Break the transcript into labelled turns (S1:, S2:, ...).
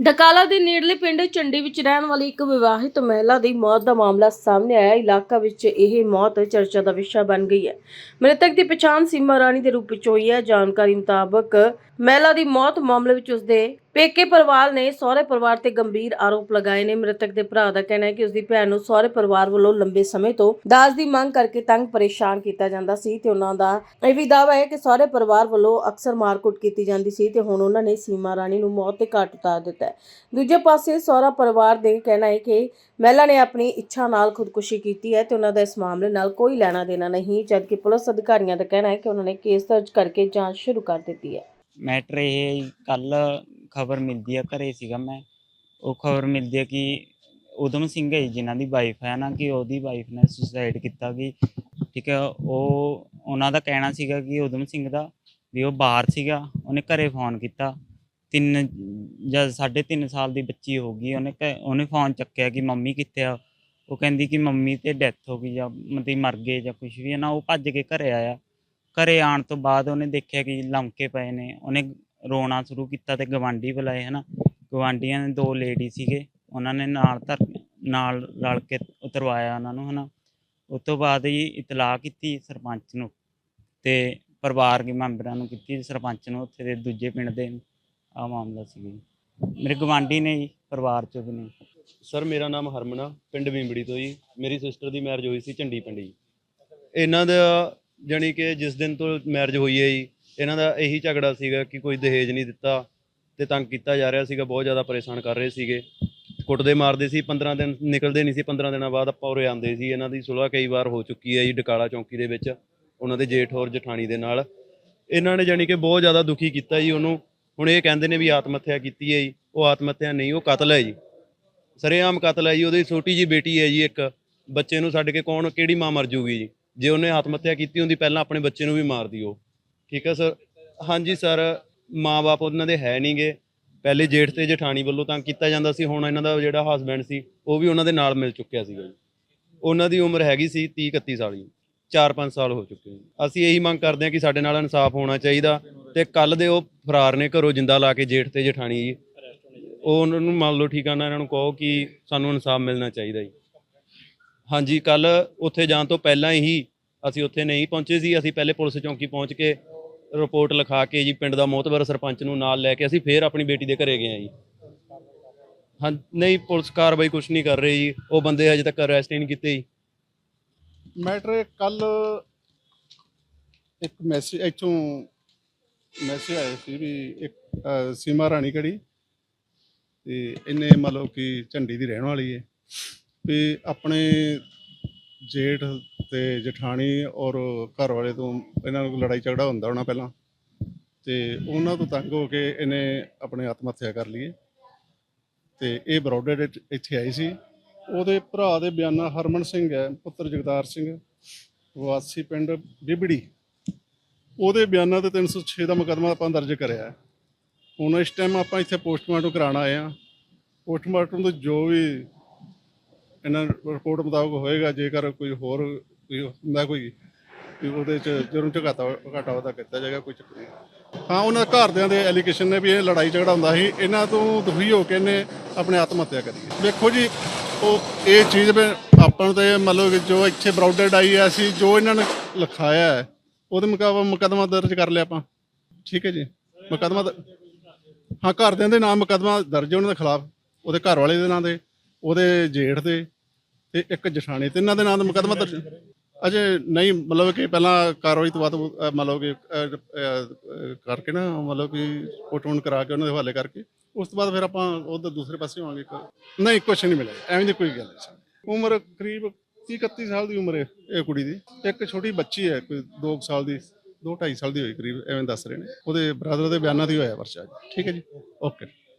S1: ਡਕਾਲਾ ਦੇ ਨੇੜਲੇ ਪਿੰਡ ਚੰਡੀ ਵਿੱਚ ਰਹਿਣ ਵਾਲੀ ਇੱਕ ਵਿਵਾਹਿਤ ਮਹਿਲਾ ਦੀ ਮੌਤ ਦਾ ਮਾਮਲਾ ਸਾਹਮਣੇ ਆਇਆ। ਇਲਾਕਾ ਵਿੱਚ ਇਹ ਮੌਤ ਚਰਚਾ ਦਾ ਵਿਸ਼ਾ ਬਣ ਗਈ ਹੈ। ਮ੍ਰਿਤਕ ਦੀ ਪਛਾਣ ਸੀਮਾ ਰਾਣੀ ਦੇ ਰੂਪ ਵਿੱਚ ਹੋਈ ਹੈ। ਜਾਣਕਾਰੀ ਮੁਤਾਬਕ ਮਹਿਲਾ ਦੀ ਮੌਤ ਮਾਮਲੇ ਵਿੱਚ ਉਸਦੇ ਪੇਕੇ ਪਰਿਵਾਰ ਨੇ ਸਹੁਰੇ ਪਰਿਵਾਰ ਤੇ ਗੰਭੀਰ ਆਰੋਪ ਲਗਾਏ ਨੇ। ਮ੍ਰਿਤਕ ਦੇ ਭਰਾ ਦਾ ਕਹਿਣਾ ਹੈ ਕਿ ਉਸਦੀ ਭੈਣ ਨੂੰ ਸਹੁਰੇ ਪਰਿਵਾਰ ਵੱਲੋਂ ਲੰਬੇ ਸਮੇਂ ਤੋਂ ਦਾਜ ਦੀ ਮੰਗ ਕਰਕੇ ਤੰਗ ਪਰੇਸ਼ਾਨ ਕੀਤਾ ਜਾਂਦਾ ਸੀ ਤੇ ਉਹਨਾਂ ਦਾ ਇਹ ਵੀ ਦਾਅਵਾ ਹੈ ਕਿ ਸਹੁਰੇ ਪਰਿਵਾਰ ਵੱਲੋਂ ਅਕਸਰ ਮਾਰਕੁੱਟ ਕੀਤੀ ਜਾਂਦੀ ਸੀ ਤੇ ਹੁਣ ਉਹਨਾਂ ਨੇ ਸੀਮਾ ਰਾਣੀ ਨੂੰ ਮੌਤ ਦੇ ਘਾਟ ਉਤਾਰ ਦਿੱਤਾ ਹੈ। ਦੂਜੇ ਪਾਸੇ ਸਹੁਰਾ ਪਰਿਵਾਰ ਦੇ ਕਹਿਣਾ ਹੈ ਕਿ ਮਹਿਲਾ ਨੇ ਆਪਣੀ ਇੱਛਾ ਨਾਲ ਖੁਦਕੁਸ਼ੀ ਕੀਤੀ ਹੈ ਤੇ ਉਹਨਾਂ ਦਾ ਇਸ ਮਾਮਲੇ ਨਾਲ ਕੋਈ ਲੈਣਾ ਦੇਣਾ ਨਹੀਂ, ਜਦਕਿ ਪੁਲਿਸ ਅਧਿਕਾਰੀਆਂ ਦਾ ਕਹਿਣਾ ਹੈ ਕਿ ਉਹਨਾਂ ਨੇ ਕੇਸ ਦਰਜ ਕਰਕੇ ਜਾਂਚ ਸ਼ੁਰੂ ਕਰ ਦਿੱਤੀ ਹੈ।
S2: ਮੈਟਰ ਇਹ ਕੱਲ ਖਬਰ ਮਿਲਦੀ ਆ ਘਰੇ ਸੀਗਾ ਮੈਂ। ਉਹ ਖਬਰ ਮਿਲਦੀ ਆ ਕਿ ਉਦਮ ਸਿੰਘ ਹੈ ਜੀ, ਜਿਨ੍ਹਾਂ ਦੀ ਵਾਈਫ ਹੈ ਨਾ ਕਿ ਉਹਦੀ ਵਾਈਫ ਨੇ ਸੁਸਾਈਡ ਕੀਤਾ ਕਿ ਠੀਕ ਹੈ ਉਹ ਉਹਨਾਂ ਦਾ ਕਹਿਣਾ ਸੀਗਾ ਕਿ ਉਦਮ ਸਿੰਘ ਦਾ ਵੀ ਉਹ ਬਾਹਰ ਸੀਗਾ ਉਹਨੇ ਘਰੇ ਫੋਨ ਕੀਤਾ। ਤਿੰਨ ਜਾਂ ਸਾਢੇ ਤਿੰਨ ਸਾਲ ਦੀ ਬੱਚੀ ਹੋ ਗਈ ਉਹਨੇ ਘ- ਉਹਨੇ ਫੋਨ ਚੱਕਿਆ ਕਿ ਮੰਮੀ ਕਿੱਥੇ ਆ? ਉਹ ਕਹਿੰਦੀ ਕਿ ਮੰਮੀ ਤੇ ਡੈਥ ਹੋ ਗਈ ਜਾਂ ਮਤਲਬ ਮਰ ਗਏ ਜਾਂ ਕੁਝ ਵੀ ਹੈ ਨਾ ਉਹ ਭੱਜ ਕੇ ਘਰੇ ਆਇਆ। ਘਰੇ ਆਉਣ ਤੋਂ ਬਾਅਦ ਉਹਨੇ ਦੇਖਿਆ ਕਿ ਲੰਕੇ ਪਏ ਨੇ, ਉਹਨੇ ਰੋਣਾ ਸ਼ੁਰੂ ਕੀਤਾ ਤੇ ਗਵਾਂਢੀ ਬੁਲਾਏ, ਹਨਾ। ਗਵਾਂਢੀਆਂ ਦੇ ਦੋ ਲੇਡੀ ਸੀਗੇ, ਉਹਨਾਂ ਨੇ ਨਾਲ ਧਰ ਨਾਲ ਰਲ ਕੇ ਉਤਰਵਾਇਆ ਉਹਨਾਂ ਨੂੰ, ਹਨਾ। ਉਸ ਤੋਂ ਬਾਅਦ ਜੀ ਇਤਲਾਹ ਕੀਤੀ ਸਰਪੰਚ ਨੂੰ ਤੇ ਪਰਿਵਾਰ ਦੇ ਮੈਂਬਰਾਂ ਨੂੰ ਕੀਤੀ, ਸਰਪੰਚ ਨੂੰ ਉੱਥੇ ਦੇ ਦੂਜੇ ਪਿੰਡ ਦੇ ਆ ਮਾਮਲਾ ਸੀ। ਜੀ ਮੇਰੇ ਗਵਾਂਢੀ ਨੇ ਜੀ, ਪਰਿਵਾਰ ਚੋਂ ਵੀ ਨੇ।
S3: ਸਰ, ਮੇਰਾ ਨਾਮ ਹਰਮਨ ਆ ਪਿੰਡ ਵਿੰਬੜੀ ਤੋਂ ਜੀ। ਮੇਰੀ ਸਿਸਟਰ ਦੀ ਮੈਰਿਜ ਹੋਈ ਸੀ ਝੰਡੀ ਪਿੰਡ ਜੀ। ਇਹਨਾਂ ਦਾ ਜਾਣੀ ਕਿ ਜਿਸ ਦਿਨ ਤੋਂ ਮੈਰਿਜ ਹੋਈ ਹੈ ਜੀ, ਇਹਨਾਂ ਦਾ ਇਹੀ ਝਗੜਾ ਸੀਗਾ ਕਿ ਕੋਈ ਦਹੇਜ ਨਹੀਂ ਦਿੱਤਾ ਤੇ ਤੰਗ ਕੀਤਾ ਜਾ ਰਿਹਾ ਸੀਗਾ, ਬਹੁਤ ਜ਼ਿਆਦਾ ਪਰੇਸ਼ਾਨ ਕਰ ਰਹੇ ਸੀਗੇ। ਕੁੱਟਦੇ ਮਾਰਦੇ ਸੀ 15 ਦਿਨ ਨਿਕਲਦੇ ਨਹੀਂ ਸੀ 15 ਦਿਨਾਂ ਬਾਅਦ ਆਪਾਂ ਉਰੇ ਆਉਂਦੇ ਸੀ। ਇਹਨਾਂ ਦੀ ਸੁਲ੍ਹਾ ਕਈ ਵਾਰ ਹੋ ਚੁੱਕੀ ਹੈ ਜੀ, ਡਕਾਲਾ ਚੌਂਕੀ ਦੇ ਵਿੱਚ, ਉਹਨਾਂ ਦੇ ਜੇਠ ਹੋਰ ਜਠਾਣੀ ਦੇ ਨਾਲ। ਇਹਨਾਂ ਨੇ ਜਾਣੀ ਕਿ ਬਹੁਤ ਜ਼ਿਆਦਾ ਦੁਖੀ ਕੀਤਾ ਜੀ ਉਹਨੂੰ। ਹੁਣ ਇਹ ਕਹਿੰਦੇ ਨੇ ਵੀ ਆਤਮ ਹੱਤਿਆ ਕੀਤੀ ਹੈ ਜੀ, ਉਹ ਆਤਮ ਹੱਤਿਆ ਨਹੀਂ, ਉਹ ਕਤਲ ਹੈ ਜੀ। ਸਰੇਆਮ ਕਤਲ ਹੈ ਜੀ, ਉਹਦੀ ਛੋਟੀ ਜੀ ਬੇਟੀ ਹੈ ਜੀ ਇੱਕ। ਬੱਚੇ ਨੂੰ ਛੱਡ ਕੇ ਕੌਣ, ਕਿਹੜੀ ਮਾਂ ਮਰ ਜੂਗੀ ਜੀ? ਜੇ ਉਹਨੇ ਆਤਮ ਹੱਤਿਆ ਕੀਤੀ ਹੁੰਦੀ, ਪਹਿਲਾਂ ਆਪਣੇ ਬੱਚੇ ਨੂੰ ਵੀ ਮਾਰਦੀ ਉਹ ਠੀਕ ਹੈ ਸਰ? ਹਾਂਜੀ, ਸਰ, ਮਾਂ-ਬਾਪ ਉਹਨਾਂ ਦੇ ਹੈ ਨਹੀਂਗੇ ਪਹਿਲੇ ਜੇਠ ਤੇ ਜਠਾਣੀ ਵੱਲੋਂ ਤਾਂ ਕੀਤਾ ਜਾਂਦਾ ਸੀ, ਹੁਣ ਇਹਨਾਂ ਦਾ ਜਿਹੜਾ ਹਸਬੈਂਡ ਸੀ, ਉਹ ਵੀ ਉਹਨਾਂ ਦੇ ਨਾਲ ਮਿਲ ਚੁੱਕਿਆ ਸੀਗਾ ਜੀ। ਉਹਨਾਂ ਦੀ ਉਮਰ ਹੈਗੀ ਸੀ 30 31 ਸਾਲ ਜੀ 4-5 ਸਾਲ ਹੋ ਚੁੱਕੇ ਜੀ ਅਸੀਂ ਇਹੀ ਮੰਗ ਕਰਦੇ ਹਾਂ ਕਿ ਸਾਡੇ ਨਾਲ ਇਨਸਾਫ ਹੋਣਾ ਚਾਹੀਦਾ ਤੇ ਕੱਲ ਦੇ ਉਹ ਫਰਾਰ ਨੇ ਘਰੋਂ ਜਿੰਦਾ ਲਾ ਕੇ ਜੇਠ ਤੇ ਜਠਾਣੀ ਜੀ, ਉਹ ਉਹਨਾਂ ਨੂੰ ਮੰਨ ਲਓ ਠੀਕ ਆ ਨਾ ਇਹਨਾਂ ਨੂੰ ਕਹੋ ਕਿ ਸਾਨੂੰ ਇਨਸਾਫ ਮਿਲਣਾ ਚਾਹੀਦਾ ਜੀ। ਹਾਂਜੀ ਕੱਲ ਉੱਥੇ ਜਾਣ ਤੋਂ ਪਹਿਲਾਂ ਹੀ ਅਸੀਂ ਉੱਥੇ ਨਹੀਂ ਪਹੁੰਚੇ ਸੀ। ਅਸੀਂ ਪਹਿਲੇ ਪੁਲਿਸ ਚੌਂਕੀ ਪਹੁੰਚ ਕੇ ਰਿਪੋਰਟ ਲਿਖਾ ਕੇ ਜੀ, ਪਿੰਡ ਦਾ ਮੋਹਤਬਰ ਸਰਪੰਚ ਨੂੰ ਨਾਲ ਲੈ ਕੇ ਅਸੀਂ ਫੇਰ ਆਪਣੀ ਬੇਟੀ ਦੇ ਘਰੇ ਗਏ ਆ ਜੀ। ਹਾਂ, ਨਹੀਂ, ਪੁਲਿਸ ਕਾਰਵਾਈ ਕੁਝ ਨਹੀਂ ਕਰ ਰਹੀ ਜੀ। ਉਹ ਬੰਦੇ ਅਜੇ ਤੱਕ ਅਰੈਸਟ ਹੀ ਨਹੀਂ ਕੀਤੇ ਜੀ।
S4: ਮੈਟਰ ਕੱਲ ਇੱਕ ਮੈਸੇਜ, ਇੱਥੋਂ ਮੈਸੇਜ ਆਇਆ ਸੀ ਵੀ ਇੱਕ ਸੀਮਾ ਰਾਣੀ ਕੜੀ ਤੇ ਇਹਨੇ ਮਤਲਬ ਕਿ ਝੰਡੀ ਦੀ ਰਹਿਣ ਵਾਲੀ ਹੈ ਵੀ ਆਪਣੇ ਜੇਠ ਤੇ ਜਠਾਣੀ ਔਰ ਘਰ ਵਾਲੇ ਤੋਂ ਇਹਨਾਂ ਨੂੰ ਲੜਾਈ ਝਗੜਾ ਹੁੰਦਾ ਹੋਣਾ ਪਹਿਲਾਂ ਤੇ ਉਹਨਾਂ ਤੋਂ ਤੰਗ ਹੋ ਕੇ ਇਹਨੇ ਆਪਣੇ ਆਤਮ ਹੱਤਿਆ ਕਰ ਲਈ ਹੈ ਤੇ ਇਹ ਬਰੋਡਰ ਇੱਥੇ ਆਈ ਸੀ। ਉਹਦੇ ਭਰਾ ਦੇ ਬਿਆਨਾ ਹਰਮਨ ਸਿੰਘ ਹੈ, ਪੁੱਤਰ ਜਗਤਾਰ ਸਿੰਘ, ਵਾਸੀ ਪਿੰਡ ਬਿਬੜੀ। ਉਹਦੇ ਬਿਆਨਾਂ ਤੇ 306 ਦਾ ਮੁਕੱਦਮਾ ਆਪਾਂ ਦਰਜ ਕਰਿਆ। ਹੈ। ਹੁਣ ਇਸ ਟਾਈਮ ਆਪਾਂ ਇੱਥੇ ਪੋਸਟਮਾਰਟਮ ਕਰਾਉਣ ਆਏ ਆ ਪੋਸਟਮਾਰਟਮ ਤੋਂ ਜੋ ਵੀ ਇਹਨਾਂ ਰਿਪੋਰਟ ਮੁਤਾਬਕ ਹੋਏਗਾ, ਜੇਕਰ ਕੋਈ ਹੋਰ ਕੋਈ ਹੁੰਦਾ ਕੋਈ ਵੀ ਉਹਦੇ ਚ ਜੁਰਮ ਚ ਘਾਟਾ ਘਾਟਾ ਉਹਦਾ ਕੀਤਾ ਜਾਏਗਾ, ਕੋਈ ਚੱਕਰ ਨਹੀਂ। ਹਾਂ, ਉਹਨਾਂ ਘਰਦਿਆਂ ਦੇ ਐਲੀਗੇਸ਼ਨ ਨੇ ਵੀ ਇਹ ਲੜਾਈ ਝਗੜਾ ਹੁੰਦਾ ਸੀ, ਇਹਨਾਂ ਤੋਂ ਦੁਖੀ ਹੋ ਕੇ ਇਹਨੇ ਆਪਣੇ ਆਤਮ ਹੱਤਿਆ ਕਰੀ ਹੈ। ਵੇਖੋ ਜੀ, ਉਹ ਇਹ ਚੀਜ਼ ਵੀ ਆਪਾਂ ਨੂੰ ਤਾਂ ਮਤਲਬ ਕਿ ਜੋ ਇੱਥੇ ਬਰਾਊਡਡ ਆਈ ਹੈ, ਅਸੀਂ ਜੋ ਇਹਨਾਂ ਨੇ ਲਿਖਾਇਆ ਹੈ, ਉਹਦੇ ਮੁਕਾਬਲੇ ਮੁਕੱਦਮਾ ਦਰਜ ਕਰ ਲਿਆ ਆਪਾਂ। ਠੀਕ ਹੈ ਜੀ? ਮੁਕੱਦਮਾ ਦ- ਹਾਂ, ਘਰਦਿਆਂ ਦੇ ਨਾਮ ਮੁਕੱਦਮਾ ਦਰਜ ਹੈ ਉਹਨਾਂ ਦੇ ਖਿਲਾਫ, ਉਹਦੇ ਘਰ ਵਾਲੇ ਦੇ ਨਾਂ ਦੇ। ਉਹਦੇ ਜੇਠ ਦੇ ਤੇ ਇੱਕ ਜਠਾਣੀ ਤਿੰਨਾਂ ਦੇ ਨਾਂ ਦਾ ਮੁਕੱਦਮਾ ਦਰਜ ਅਜੇ ਨਹੀਂ ਮਤਲਬ ਕਿ ਪਹਿਲਾਂ ਕਾਰਵਾਈ ਤੋਂ ਬਾਅਦ ਅਹ, ਮਤਲਬ ਕਿ ਅਹ, ਅਹ, ਕਰਕੇ ਨਾ ਮਤਲਬ ਕਿ ਪੋਟਮੈਂਟ ਕਰਾ ਕੇ ਉਹਨਾਂ ਦੇ ਹਵਾਲੇ ਕਰਕੇ ਉਸ ਤੋਂ ਬਾਅਦ ਫਿਰ ਆਪਾਂ ਉਧਰ ਦੂਸਰੇ ਪਾਸੇ ਹੋਵਾਂਗੇ। ਨਹੀਂ ਕੁਛ ਨਹੀਂ ਮਿਲਿਆ। ਐਵੇਂ ਦੀ ਕੋਈ ਗੱਲ ਨਹੀਂ ਉਮਰ ਕਰੀਬ 30 31 ਸਾਲ ਦੀ ਉਮਰ ਹੈ ਇਹ ਕੁੜੀ ਦੀ। ਇੱਕ ਛੋਟੀ ਬੱਚੀ ਹੈ ਕੋਈ 2 ਸਾਲ ਦੀ 2 2.5 ਸਾਲ ਦੀ ਹੋਈ ਕਰੀਬ ਐਵੇਂ ਦੱਸ ਰਹੇ ਨੇ। ਉਹਦੇ ਬ੍ਰਦਰ ਦੇ ਬਿਆਨਾਂ ਦੀ ਹੋਇਆ ਪਰਚਾ। ਜੀ। ਠੀਕ ਹੈ ਜੀ? ਓਕੇ।